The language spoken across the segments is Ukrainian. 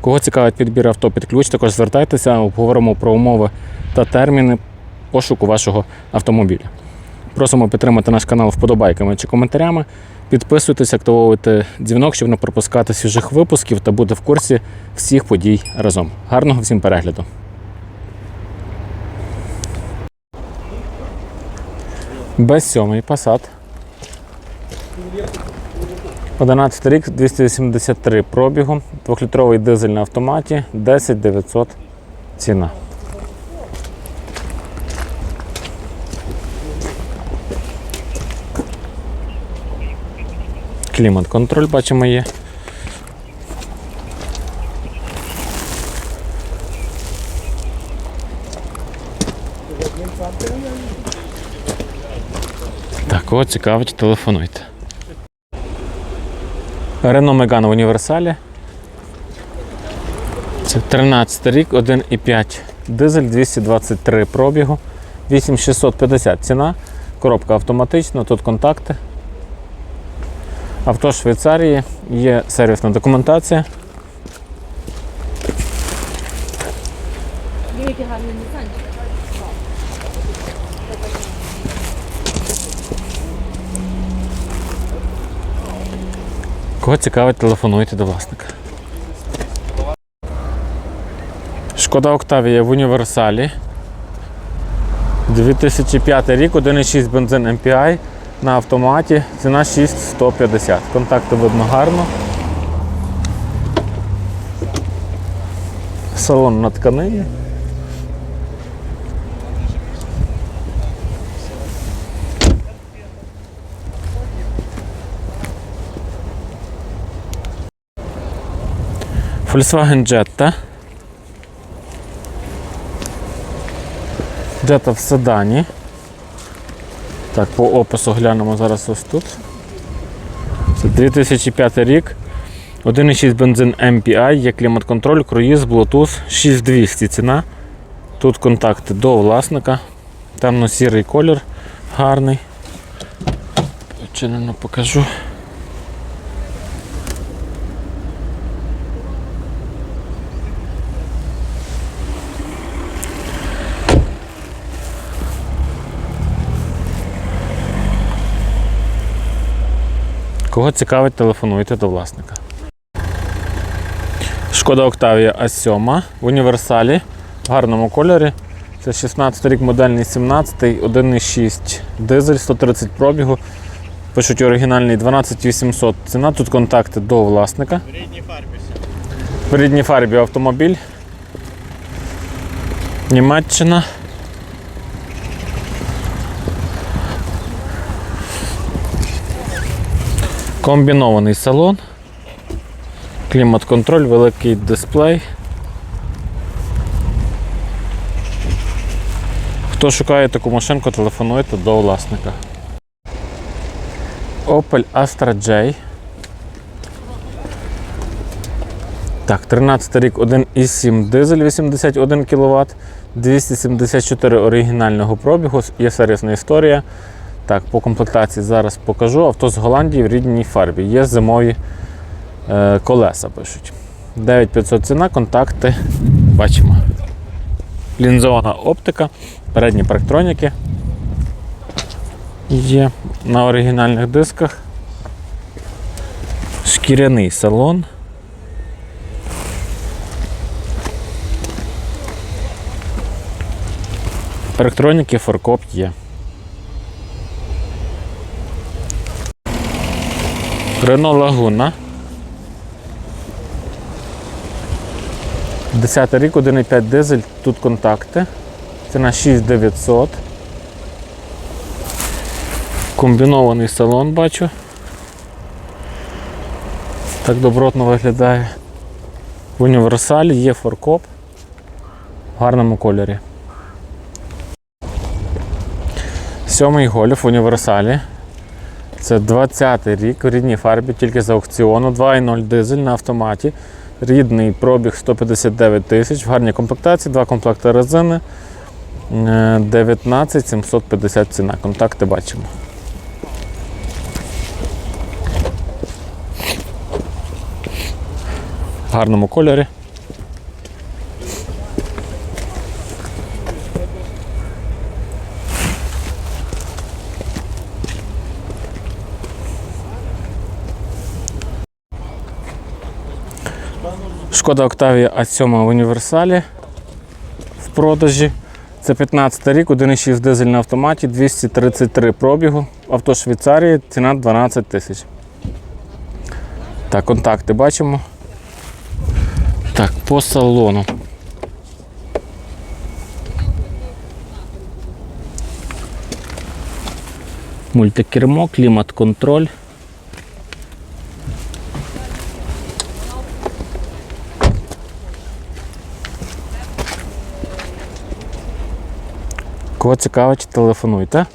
Кого цікавить підбір авто під ключ, також звертайтеся, обговоримо про умови та терміни пошуку вашого автомобіля. Просимо підтримати наш канал вподобайками чи коментарями. Підписуйтесь, активовуйте дзвінок, щоб не пропускати свіжих випусків та бути в курсі всіх подій разом. Гарного всім перегляду! Без сьомий Passat. 11 рік, 283 пробігу, 2-літровий дизель на автоматі, 10 900 ціна. Клімат контроль бачимо є. Так, кого цікавить, телефонуйте. Renault Megane в універсалі. Це 13 рік, 1,5 дизель, 223 пробігу, 8650 ціна, коробка автоматична, тут контакти. Авто Швейцарії, є сервісна документація. Гарний Кого цікавить, телефонуйте до власника. Шкода Октавія в універсалі. 2005 рік, 1,6 бензин MPI на автоматі. Ціна 6150. Контакти видно гарно. Салон на тканині. Volkswagen Jetta. Jetta в седані. Так, по опису глянемо зараз ось тут. Це 2005 рік. 1,6 бензин MPI, є клімат-контроль, круїз, Bluetooth, 6200 ціна. Тут контакти до власника. Темно-сірий колір, гарний. Чинено покажу. Кого цікавить, телефонуйте до власника. Шкода Октавія А7 в універсалі в гарному кольорі. Це 16 рік модельний 17, 1,6 дизель, 130 пробігу. Пишуть оригінальний 12800 ціна. Тут контакти до власника. В рідній фарбі. В рідній фарбі автомобіль. Німеччина. Комбінований салон, клімат-контроль, великий дисплей. Хто шукає таку машинку, телефонуйте до власника. Opel Astra J. Так, 13 рік 1,7 дизель 81 кВт, 274 оригінального пробігу, є сервісна історія. Так, по комплектації зараз покажу. Авто з Голландії в рідній фарбі. Є зимові е, колеса пишуть. 9500 ціна, контакти бачимо. Лінзована оптика, передні парктроніки. Є на оригінальних дисках. Шкіряний салон. Парктроніки, форкоп є. Рено Лагуна. 10 рік, 1,5 дизель, тут контакти. Ціна 6900. Комбінований салон бачу. Так добротно виглядає. В універсалі є форкоп в гарному кольорі. Сьомий гольф в універсалі. Це 20-й рік в рідній фарбі, тільки з аукціону. 2.0 дизель на автоматі. Рідний пробіг 159 тисяч. В гарній комплектації, два комплекти резини. Е, 19 750 ціна. Контакти бачимо. В гарному кольорі. Шкода Октавія А7 в універсалі в продажі. Це 15 рік, 1,6 дизель на автоматі, 233 пробігу. Авто Швейцарії, ціна 12 тисяч. Так, контакти бачимо. Так, по салону. Мультикермо, клімат-контроль. Кого цікавить, телефонуйте.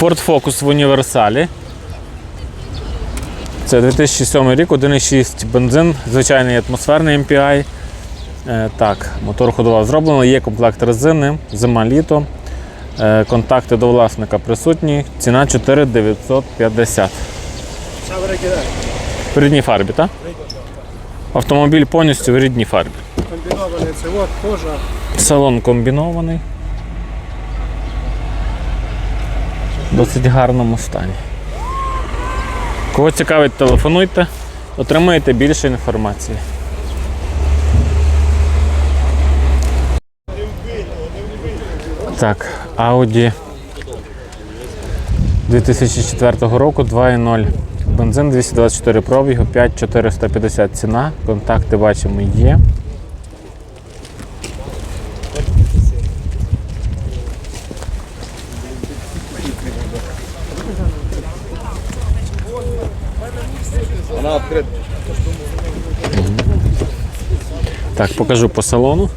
Ford Focus в універсалі. Це 2007 рік, 1,6 бензин, звичайний атмосферний MPI. Е, так, мотор ходова зроблено, є комплект резини, зима літо. Е, контакти до власника присутні. Ціна 4950. В рідній фарбі, так? Автомобіль повністю в рідній фарбі. Комбінований це от кожа. Салон комбінований. В досить гарному стані. Кого цікавить, телефонуйте, отримаєте більше інформації. Так, Audi 2004 року 2.0. Бензин 224 пробігу, 5450 ціна. Контакти бачимо є. Так, покажу по салону.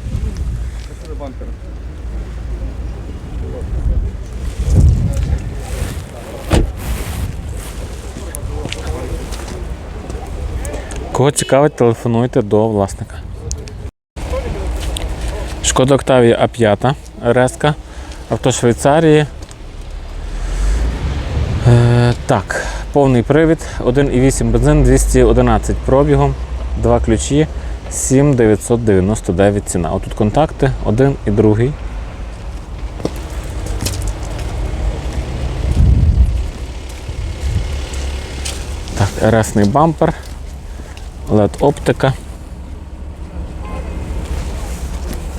Кого цікавить, телефонуйте до власника. Шкода Октавія А5 РС. Авто Швейцарії. Е, так, повний привід, 1,8 бензин, 211 пробігом, два ключі, 7999 ціна. Отут контакти, один і другий. Так, РСний бампер, LED оптика.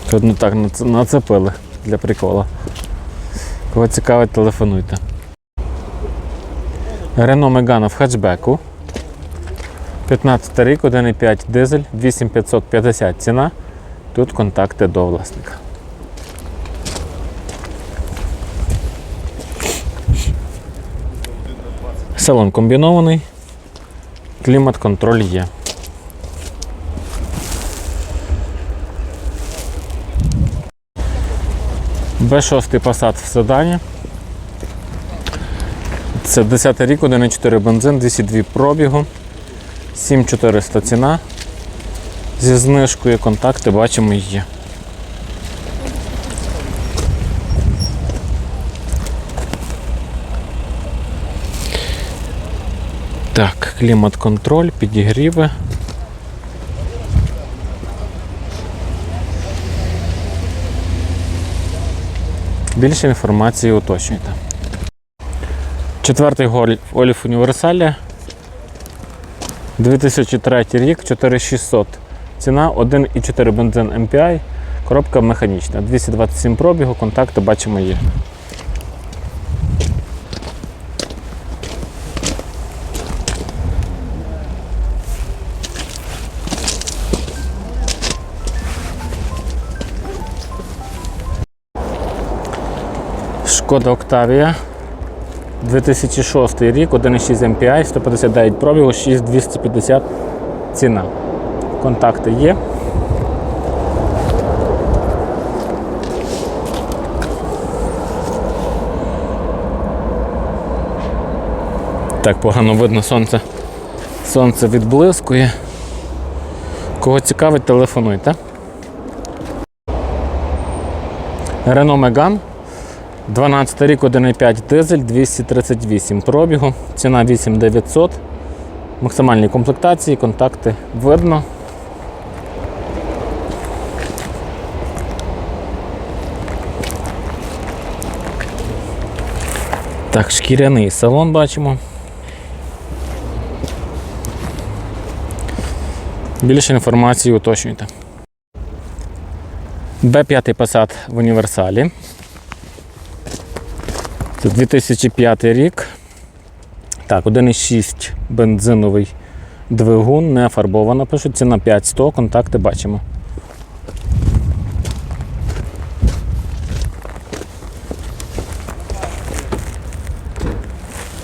Тут не так нацепили для прикола. Кого цікавить, телефонуйте. Renault Megane в хетчбеку. 15 рік, 1,5 дизель, 8550 ціна. Тут контакти до власника. Салон комбінований. Клімат-контроль є. Б6 Passat в седані. Це 10 рік, 1,4 бензин, 202 пробігу, 7400 ціна. Зі знижкою контакти бачимо є. Так, клімат-контроль, підігріви. Більше інформації уточнюйте. Четвертий гольф Оліф Універсалі. 2003 рік, 4600. Ціна 1,4 бензин MPI, коробка механічна. 227 пробігу, контакти бачимо є. Шкода Октавія. 2006 рік, 1,6 MPI, 159 пробігу, 6250 ціна. Контакти є. Так, погано видно сонце. Сонце відблискує. Кого цікавить, телефонуйте. Renault Megane. 12 рік 1,5 дизель, 238 пробігу, ціна 8900. Максимальні комплектації, контакти видно. Так, шкіряний салон бачимо. Більше інформації уточнюйте. Б5 Passat в універсалі. Це 2005 рік. Так, 1,6 бензиновий двигун, не фарбована. Пишуть, ціна 5100, контакти бачимо.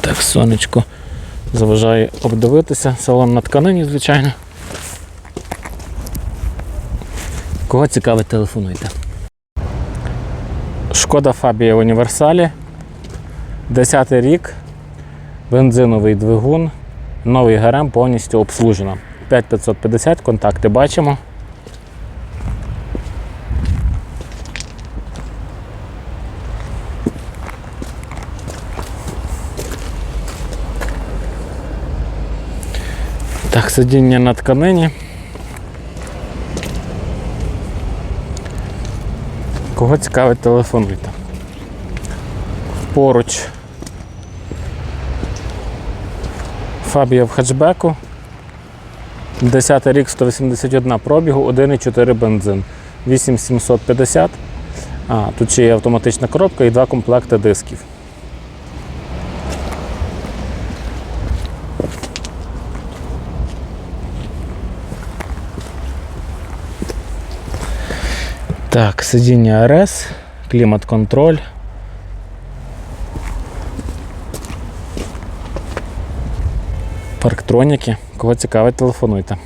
Так, сонечко заважає обдивитися. Салон на тканині, звичайно. Кого цікавить, телефонуйте. Шкода Фабія в універсалі. 10 рік. Бензиновий двигун. Новий ГРМ повністю обслужено. 5550, контакти бачимо. Так, сидіння на тканині. Кого цікавить, телефонуйте. Поруч Фабія в хетчбеку. 10 рік 181 пробігу, 1,4 бензин. 8750. А, тут ще є автоматична коробка і два комплекти дисків. Так, сидіння РС, клімат-контроль. Парктроніки. Кого цікавить, телефонуйте.